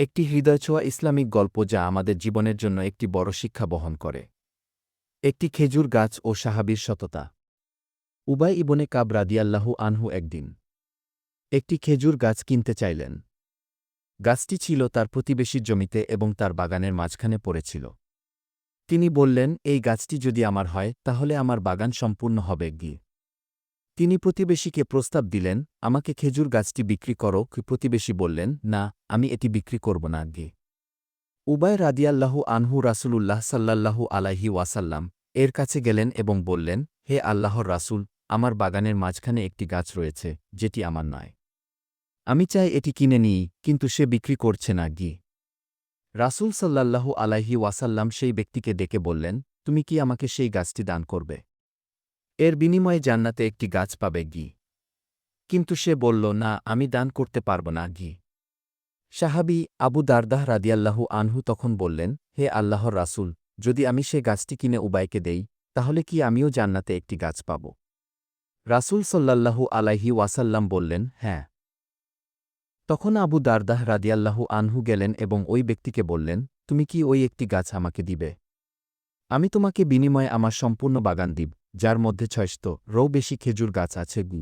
একটি হৃদয়ছোঁয়া ইসলামিক গল্প যা আমাদের জীবনের জন্য একটি বড় শিক্ষা বহন করে। একটি খেজুর গাছ ও সাহাবির সততা। উবাই ইবনে কাব রাদিয়াল্লাহু আনহু একদিন একটি খেজুর গাছ কিনতে চাইলেন। গাছটি ছিল তার প্রতিবেশীর জমিতে এবং তার বাগানের মাঝখানে পড়েছিল। তিনি বললেন, এই গাছটি যদি আমার হয়, তাহলে আমার বাগান সম্পূর্ণ হবে গিয়ে। তিনি প্রতিবেশীকে প্রস্তাব দিলেন, আমাকে খেজুর গাছটি বিক্রি করো। প্রতিবেশী বললেন, না, আমি এটি বিক্রি করব না গে উবায় রাদিয়াল্লাহু আনহু রাসূলুল্লাহ সাল্লাল্লাহু আলাইহি ওয়াসাল্লাম এর কাছে গেলেন এবং বললেন, হে আল্লাহর রাসূল, আমার বাগানের মাঝখানে একটি গাছ রয়েছে, যেটি আমার নয়। আমি চাই এটি কিনে নিই, কিন্তু সে বিক্রি করছে না গি রাসূল সাল্লাল্লাহু আলাইহি ওয়াসাল্লাম সেই ব্যক্তিকে ডেকে বললেন, তুমি কি আমাকে সেই গাছটি দান করবে? এর বিনিময়ে জান্নাতে একটি গাছ পাবে গি। কিন্তু সে বলল, না, আমি দান করতে পারব না গি। সাহাবি আবু দারদাহ রাদিয়াল্লাহু আনহু তখন বললেন, হে আল্লাহর রাসূল, যদি আমি সে গাছটি কিনে উবাইকে দেই, তাহলে কি আমিও জান্নাতে একটি গাছ পাব? রাসূল সাল্লাল্লাহু আলাইহি ওয়াসাল্লাম বললেন হ্যাঁ। তখন আবু দারদাহ রাদিয়াল্লাহু আনহু গেলেন এবং ওই ব্যক্তিকে বললেন, তুমি কি ওই একটি গাছ আমাকে দিবে? আমি তোমাকে বিনিময়ে আমার সম্পূর্ণ বাগান দিব। যার মধ্যে ছয়শত রৌ বেশি খেজুর গাছ আছে গু।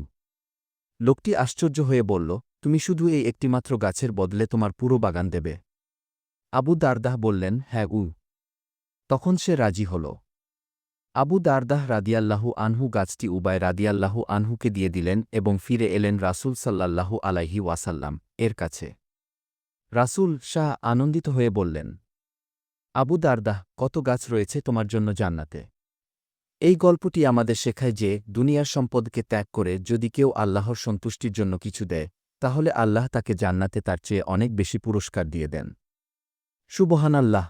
লোকটি আশ্চর্য হয়ে বলল, তুমি শুধু এই একটিমাত্র গাছের বদলে তোমার পুরো বাগান দেবে। আবু দারদাহ বললেন হ্যাঁ উ তখন সে রাজি হল। আবু দারদাহ রাদিয়াল্লাহু আনহু গাছটি উবায় রাদিয়াল্লাহু আনহুকে দিয়ে দিলেন এবং ফিরে এলেন রাসূল সাল্লাল্লাহু আলাইহি ওয়াসাল্লাম, এর কাছে। রাসূল শাহ আনন্দিত হয়ে বললেন, আবু দারদাহ, কত গাছ রয়েছে তোমার জন্য জান্নাতে? এই গল্পটি আমাদের শেখায় যে, দুনিয়ার সম্পদকে ত্যাগ করে যদি কেউ আল্লাহর সন্তুষ্টির জন্য কিছু দেয়, তাহলে আল্লাহ তাকে জান্নাতে তার চেয়ে অনেক বেশি পুরস্কার দিয়ে দেন। সুবহান আল্লাহ